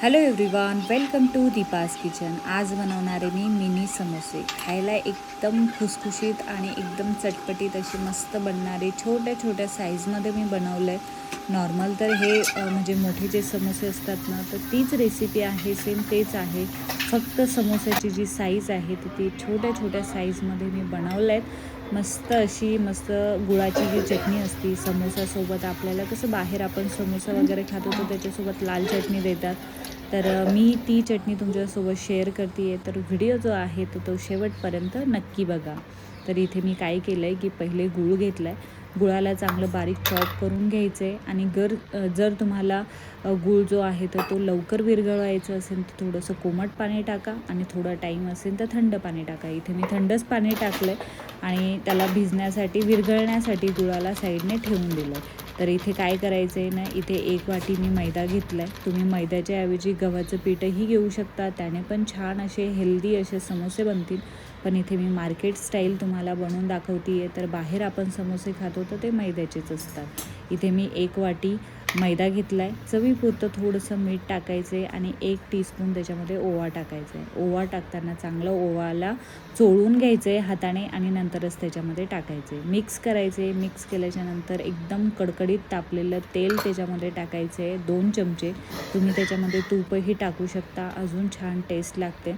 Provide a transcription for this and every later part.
Hello everyone welcome to Deepa's kitchen आज बनवणारे मी mini समोसे. खायला एकदम खुसखुशीत आणि एकदम चटपटीत असे मस्त बनणारे छोट्या छोट्या साईजमध्ये मी बनवलं आहे नॉर्मल तर हे म्हणजे मोठे जे समोसे असतात ना तर तीच रेसिपी आहे सेम तेच आहे. फक्त समोस्याची जी साईज आहे तर ती छोट्या छोट्या साईजमध्ये मी बनवलं आहेत मस्त अशी मस्त गुळाची जी चटणी असती समोसासोबत आपल्याला कसं बाहेर आपण समोसा वगैरे खातो तर त्याच्यासोबत लाल चटणी देतात. तर मी ती चटणी तुमच्यासोबत शेअर करते आहे तर व्हिडिओ जो आहे तो तो शेवटपर्यंत नक्की बघा. तर इथे मी काय केलं आहे की पहिले गूळ घेतला आहे गुळाला चांगलं बारीक चॉप करून घ्यायचं आहे आणि गर जर तुम्हाला गूळ जो आहे तर तो लवकर विरघळवायचं असेल तर थोडंसं कोमट पाणी टाका आणि थोडा टाईम असेल तर थंड पाणी टाका. इथे मी थंडच पाणी टाकलं आहे आणि त्याला भिजण्यासाठी विरघळण्यासाठी गुळाला साईडने ठेवून दिलं आहे तर इथे काय करायचं आहे ना इथे एक वाटी मी मैदा घेतला आहे तुम्ही मैद्याच्या ऐवजी गव्हाचं पीठही घेऊ शकता. त्याने पण छान असे हेल्दी असे समोसे बनतील. पण इथे मी मार्केट स्टाईल तुम्हाला बनवून दाखवते आहे तर बाहेर आपण समोसे खातो तर ते मैद्याचेच असतात. इथे मी एक वाटी मैदा घेतला आहे चवीपुरतं थोडंसं मीठ टाकायचं आहे आणि एक टीस्पून त्याच्यामध्ये ओवा टाकायचा आहे ओवा टाकताना चांगलं ओवाला चोळून घ्यायचं आहे हाताने आणि नंतरच त्याच्यामध्ये टाकायचे मिक्स करायचे मिक्स केल्याच्यानंतर एकदम कडकडीत तापलेलं तेल त्याच्यामध्ये टाकायचं आहे दोन चमचे. तुम्ही त्याच्यामध्ये तूपही टाकू शकता अजून छान टेस्ट लागते.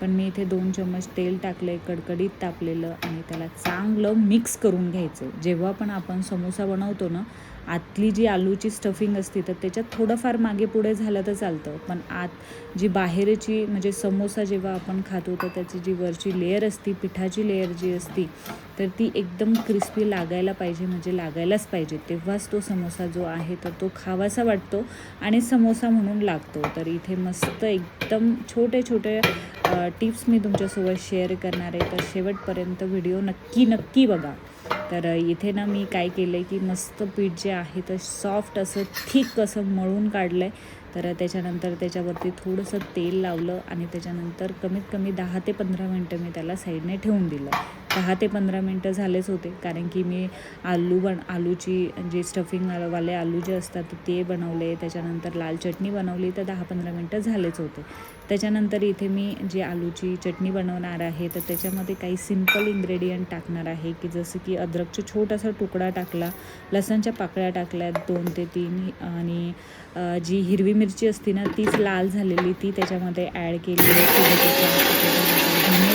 पण मी इथे दोन चम्मच तेल टाकलं आहे कडकडीत तापलेलं आणि त्याला चांगलं मिक्स करून घ्यायचं जेव्हा पण आपण समोसा बनवतो ना आतली जी आलूची स्टफिंग असते तर त्याच्यात थोडंफार मागे पुढे झालं तर चालतं. पण आत जी बाहेरची म्हणजे समोसा जेव्हा आपण खातो तर त्याची जी वरची लेअर असती पिठाची लेअर जी असती तर ती एकदम क्रिस्पी लागायला पाहिजे म्हणजे लागायलाच पाहिजे. तेव्हाच तो समोसा जो आहे तर तो खावासा वाटतो आणि समोसा म्हणून लागतो. तर इथे मस्त एकदम छोटे छोटे टिप्स मी तुमच्यासोबत शेअर करणार आहे. तर शेवटपर्यंत व्हिडिओ नक्की नक्की बघा. तर इथे ना मी काय केलं आहे की मस्त पीठ जे आहे तर सॉफ्ट असं थिक असं मळून काढलं आहे तर त्याच्यानंतर त्याच्यावरती थोडंसं तेल लावलं आणि त्याच्यानंतर कमीत कमी दहा ते पंधरा मिनटं मी त्याला साईडने ठेवून दिलं. दहा ते पंधरा मिनटं झालेच होते. कारण की मी आलू बन आलूची जे स्टफिंग वाले आलू जे असतात ते बनवले. त्याच्यानंतर लाल चटणी बनवली तर दहा पंधरा मिनटं झालेच होते. त्याच्यानंतर इथे मी जे आलूची चटणी बनवणार आहे तर त्याच्यामध्ये काही सिंपल इन्ग्रेडियंट टाकणार आहे की जसं की अद्रकचा छोटासा तुकडा टाकला लसणच्या पाकळ्या टाकल्यात दोन ते तीन आणि जी हिरवी मिरची असते ना तीच लाल झालेली ती त्याच्यामध्ये ॲड केली. धने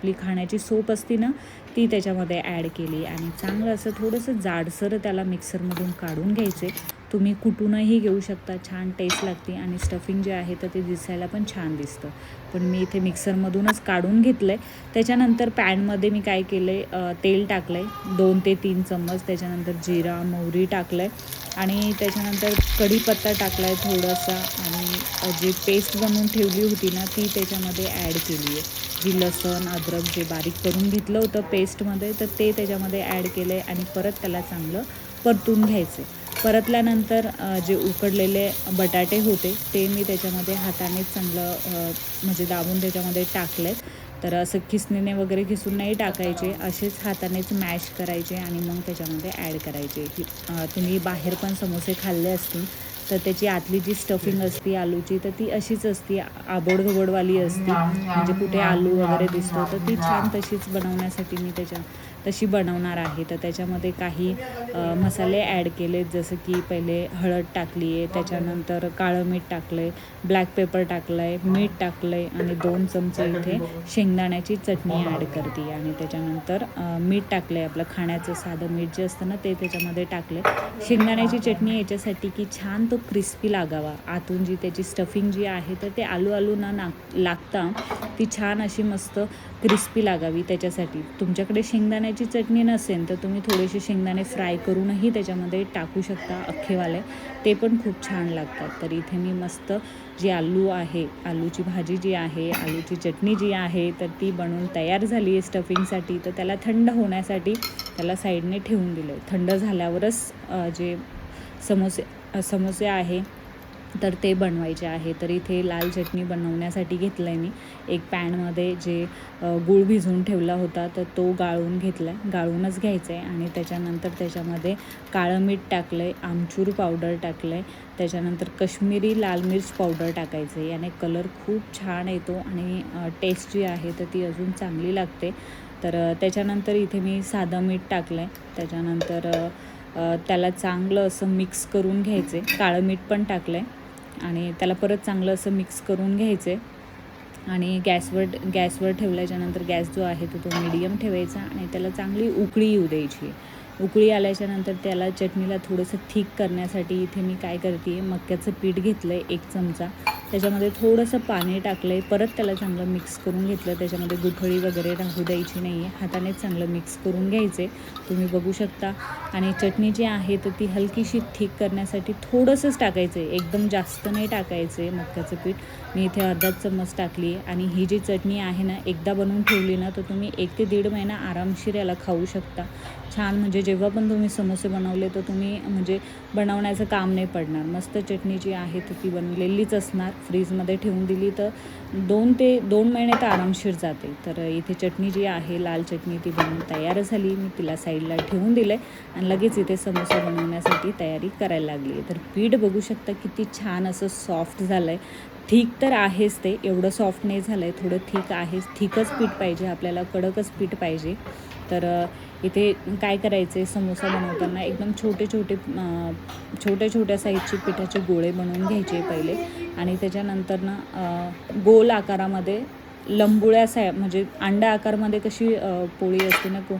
आपली खाण्याची सोप असती ना ती त्याच्यामध्ये ॲड केली. आणि चांगलं असं थोडंसं जाडसर त्याला मिक्सरमधून काढून घ्यायचे. तुम्ही कुठूनही घेऊ शकता. छान टेस्ट लागते आणि स्टफिंग जे आहे तर ते दिसायला पण छान दिसतं. पण मी इथे मिक्सरमधूनच काढून घेतलं आहे त्याच्यानंतर पॅनमध्ये मी काय केलं आहे तेल टाकलं आहे दोन ते तीन चम्मच. त्याच्यानंतर जिरा मोहरी टाकलं आहे आणि त्याच्यानंतर कढीपत्ता टाकला आहे थोडासा. आणि जी पेस्ट बनवून ठेवली होती ना ती त्याच्यामध्ये ॲड केली आहे जी लसण अद्रक जे बारीक करून घेतलं होतं पेस्टमध्ये तर ते त्याच्यामध्ये ॲड केलं आहे आणि परत त्याला चांगलं परतून घ्यायचं आहे परतल्यानंतर जे उकडलेले बटाटे होते ते मी त्याच्यामध्ये हाताने चांगलं म्हणजे दाबून त्याच्यामध्ये टाकले तर असं खिसणीने वगैरे खिसून नाही टाकायचे असेच हातानेच मॅश करायचे आणि मग त्याच्यामध्ये ॲड करायचे. की तुम्ही बाहेर पण समोसे खाल्ले असतील तर त्याची आतली जी स्टफिंग असती आलूची तर ती अशीच असती. आबोडगबोडवाली असती. म्हणजे कुठे आलू वगैरे दिसतो तर ती छान तशीच बनवण्यासाठी मी त्याच्या तशी बनवणार आहे. तर त्याच्यामध्ये काही मसाले ॲड केलेत. जसं की पहिले हळद टाकली आहे त्याच्यानंतर काळं मीठ टाकलं आहे ब्लॅक पेपर टाकलं आहे मीठ टाकलं आहे आणि दोन चमचे इथे शेंगदाण्याची चटणी ॲड करते. आणि त्याच्यानंतर मीठ टाकलं आहे आपलं खाण्याचं साधं मीठ जे असतं ना ते त्याच्यामध्ये टाकले शेंगदाण्याची चटणी याच्यासाठी की छान तो क्रिस्पी लागावा. आतून जी त्याची स्टफिंग जी आहे तर ते आलू आलू न नाक लागता ती छान अशी मस्त क्रिस्पी लागावी त्याच्यासाठी. तुमच्याकडे शेंगदाण्याची चटणी नसेल तर तुम्ही थोडेसे शेंगदाणे फ्राय करूनही त्याच्यामध्ये टाकू शकता अख्खेवाले. ते पण खूप छान लागतात. तर इथे मी मस्त जी आलू आहे आलूची भाजी जी आहे आलूची चटणी जी आहे तर ती बनवून तयार झाली आहे स्टफिंगसाठी. तर त्याला थंड होण्यासाठी त्याला साईडने ठेवून दिलं आहे थंड झाल्यावरच जे समोसे समोसे आहे तर ते बनवायचे आहे. तर इथे लाल चटणी बनवण्यासाठी घेतलं आहे मी. एक पॅनमध्ये जे गूळ भिजवून ठेवला होता तर तो गाळून घेतला आहे गाळूनच घ्यायचं आहे आणि त्याच्यानंतर त्याच्यामध्ये काळं मीठ टाकलं आहे आमचूर पावडर टाकलं आहे त्याच्यानंतर कश्मीरी लाल मिर्च पावडर टाकायचं आहे याने कलर खूप छान येतो आणि टेस्ट जी आहे तर ती अजून चांगली लागते. तर त्याच्यानंतर इथे मी साधं मीठ टाकलं आहे त्याच्यानंतर त्याला चांगलं असं मिक्स करून घ्यायचं आहे काळं मीठ पण टाकलं आहे आणि त्याला परत चांगलं असं मिक्स करून घ्यायचं आहे आणि गॅसवर गॅसवर ठेवल्याच्यानंतर गॅस जो आहे तो तो मिडियम ठेवायचा आणि त्याला चांगली उकळी येऊ द्यायची. उकळी आल्याच्यानंतर त्याला चटणीला थोडंसं थिक करण्यासाठी इथे मी काय करते आहे मक्याचं पीठ घेतलं आहे एक चमचा. त्याच्यामध्ये थोडंसं पाणी टाकलं आहे परत त्याला चांगलं मिक्स करून घेतलं. त्याच्यामध्ये गुठळी वगैरे राहू द्यायची नाही आहे हाताने चांगलं मिक्स करून घ्यायचे तुम्ही बघू शकता. आणि चटणी जी आहे तर ती हलकीशी थिक करण्यासाठी थोडंसंच टाकायचं आहे एकदम जास्त नाही टाकायचं आहे मक्याचं पीठ. मी इथे अर्धाच चम्मच टाकली आहे. आणि ही जी चटणी आहे ना एकदा बनवून ठेवली ना तर तुम्ही एक ते दीड महिना आरामशीर याला खाऊ शकता. छान म्हणजे जेव्हा पण तुम्ही समोसे बनवले तर तुम्ही म्हणजे बनवण्याचं काम नाही पडणार. मस्त चटणी जी आहे तर ती बनलेलीच असणार. फ्रीजमध्ये ठेवून दिली तर दोन ते दोन महिने तर आरामशीर जाते. तर इथे चटणी जी आहे लाल चटणी ती बनवून तयार झाली. मी तिला साईडला ठेवून दिलं आहे आणि लगेच इथे समोसा बनवण्यासाठी तयारी करायला लागली तर पीठ बघू शकता किती छान असं सॉफ्ट झालं आहे ठीक तर आहेच ते. एवढं सॉफ्ट नाही झालं आहे थोडं ठीक आहेच थीकच पीठ पाहिजे. आपल्याला कडकच पीठ पाहिजे. तर इथे काय करायचे समोसा बनवताना एकदम छोटे छोटे छोट्या छोट्या साईजचे पिठाचे गोळे बनवून घ्यायचे पहिले. आणि त्याच्यानंतर ना गोल आकारामध्ये लंबुळ्या साय म्हणजे अंडा आकारमध्ये कशी पोळी असते ना को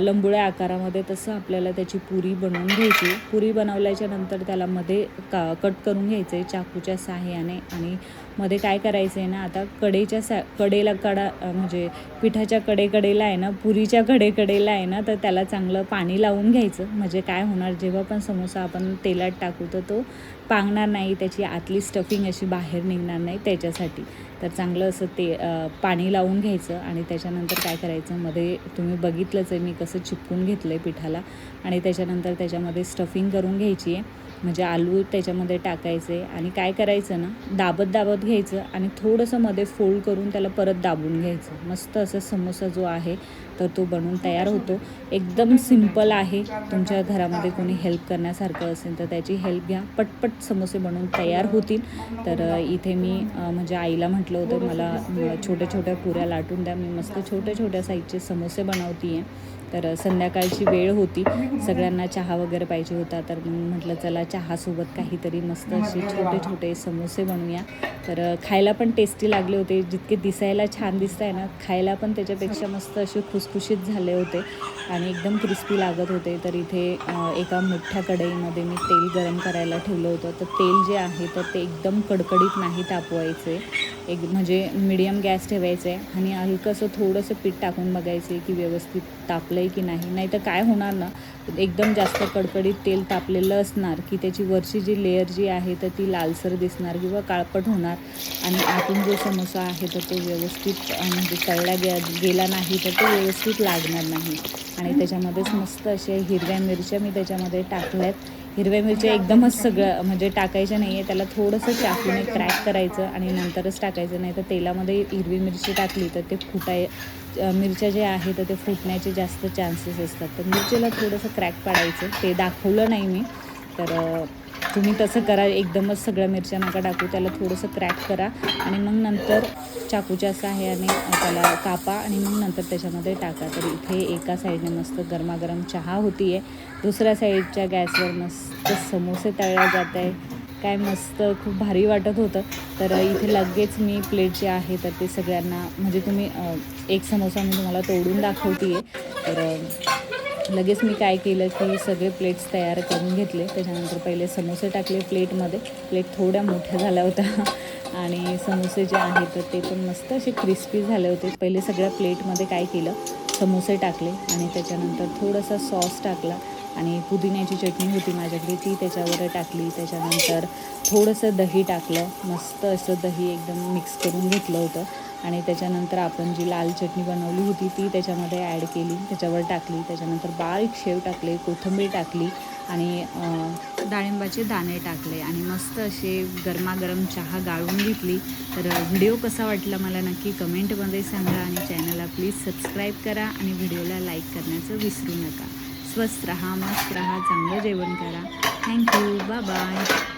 लंबुळ्या आकारामध्ये तसं आपल्याला त्याची पुरी बनवून घ्यायची. पुरी बनवल्याच्या नंतर त्याला मध्ये का कट करून घ्यायचं आहे चाकूच्या साह्याने आणि मध्ये काय करायचं आहे ना आता कडेच्या सा कडेला कडा म्हणजे पिठाच्या कडेकडेला आहे ना पुरीच्या कडेकडेला आहे ना तर त्याला चांगलं पाणी लावून घ्यायचं. म्हणजे काय होणार जेव्हा पण समोसा आपण तेलात टाकू तर तो पांगणार नाही त्याची आतली स्टफिंग अशी बाहेर निघणार नाही त्याच्यासाठी. तर चांगलं असं ते पाणी लावून घ्यायचं आणि त्याच्यानंतर काय करायचं मध्ये तुम्ही बघितलंच आहे मी कसं चिपकून घेतलं आहे पिठाला. आणि त्याच्यानंतर त्याच्यामध्ये स्टफिंग करून घ्यायची आहे. म्हणजे आलू त्याच्यामध्ये टाकायचे आणि काय करायचं ना दाबत दाबत घ्यायचं आणि थोडंसं मध्ये फोल्ड करून त्याला परत दाबून घ्यायचं. मस्त असं समोसा जो आहे तर तो बनवून तयार होतो. एकदम सिंपल आहे. तुमच्या घरामध्ये कोणी हेल्प करण्यासारखं असेल तर त्याची हेल्प घ्या. पटपट समोसे बनवून तयार होतील. तर इथे मी म्हणजे आईला म्हटलं होतं मला छोट्या छोट्या पुऱ्या लाटून द्या. मी मस्त छोट्या छोट्या साईजचे समोसे बनवते आहे तर संध्याकाळची वेळ होती. सगळ्यांना चहा वगैरे पाहिजे होता. तर म्हटलं चला चहासोबत काहीतरी मस्त असे छोटे छोटे समोसे बनवूया. तर खायला पण टेस्टी लागले होते. जितके दिसायला छान दिसत आहे ना खायला पण त्याच्यापेक्षा मस्त असे खुसखुशीत झाले होते आणि एकदम क्रिस्पी लागत होते. तर इथे एका मोठ्या कढईमध्ये मी तेल गरम करायला ठेवलं होतं. तर तेल जे आहे तर ते एकदम कडकडीत नाही तापवायचे. एक म्हणजे मिडियम गॅस ठेवायचं आहे आणि हलकंसं थोडंसं पीठ टाकून बघायचे की व्यवस्थित तापलं आहे की नाही. नाही तर काय होणार ना एकदम जास्त कडकडीत तेल तापलेलं असणार की त्याची वरची जी लेअर जी आहे तर ती लालसर दिसणार किंवा काळपट होणार. आणि आतून जो समोसा आहे तर तो व्यवस्थित म्हणजे तळला गे गेला नाही तर तो व्यवस्थित लागणार नाही. आणि त्याच्यामध्येच मस्त असे हिरव्या मिरच्या मी त्याच्यामध्ये टाकल्यात. हिरव्या मिरच्या एकदमच सगळं म्हणजे टाकायच्या नाही आहे त्याला थोडंसं चाकूने क्रॅक करायचं आणि नंतरच टाकायचं. नाही तर तेलामध्ये हिरवी मिरची टाकली तर ते फुटाय मिरच्या जे आहे तर ते फुटण्याचे जास्त चान्सेस असतात. तर मिरचीला थोडंसं क्रॅक पाडायचं. ते दाखवलं नाही मी. तर तुम्ही तसं करा एकदमच सगळ्या मिरच्या नका टाकू त्याला थोडंसं क्रॅक करा आणि मग नंतर चाकूच्या सहाय्याने त्याला कापा आणि मग नंतर त्याच्यामध्ये टाका. तर इथे एका साईडने मस्त गरमागरम चहा होती आहे दुसऱ्या साईडच्या गॅसवर मस्त समोसे तळल्या जात आहे काय मस्त खूप भारी वाटत होतं. तर इथे लगेच मी प्लेट जे आहे तर ते सगळ्यांना म्हणजे तुम्ही एक समोसा मी तुम्हाला तोडून दाखवते आहे तर लगेच मी काय केलं की सगळे प्लेट्स तयार करून घेतले. त्याच्यानंतर पहिले समोसे टाकले प्लेटमध्ये. प्लेट थोड्या मोठ्या झाल्या होत्या. आणि समोसे जे आहेत तर ते पण मस्त असे क्रिस्पी झाले होते. पहिले सगळ्या प्लेटमध्ये काय केलं समोसे टाकले आणि त्याच्यानंतर थोडासा सॉस टाकला. आणि पुदिन्याची चटणी होती माझ्याकडे ती त्याच्यावर टाकली. त्याच्यानंतर थोडंसं दही टाकलं. मस्त असं दही एकदम मिक्स करून घेतलं होतं. आणि त्याच्यानंतर आपण जी लाल चटणी बनवली होती ती त्याच्यामध्ये ॲड केली. त्याच्यावर टाकली. त्याच्यानंतर बारीक शेव टाकले कोथिंबीर टाकली आणि डाळिंबाचे दाणे टाकले आणि मस्त असे गरमागरम चहा गाळून घेतली. तर व्हिडिओ कसा वाटला मला नक्की कमेंटमध्ये सांगा आणि चॅनलला प्लीज सबस्क्राईब करा आणि व्हिडिओला लाईक करण्याचं विसरू नका. स्वस्त रहा मस्त रहा चांगलं जेवण करा. Thank you bye.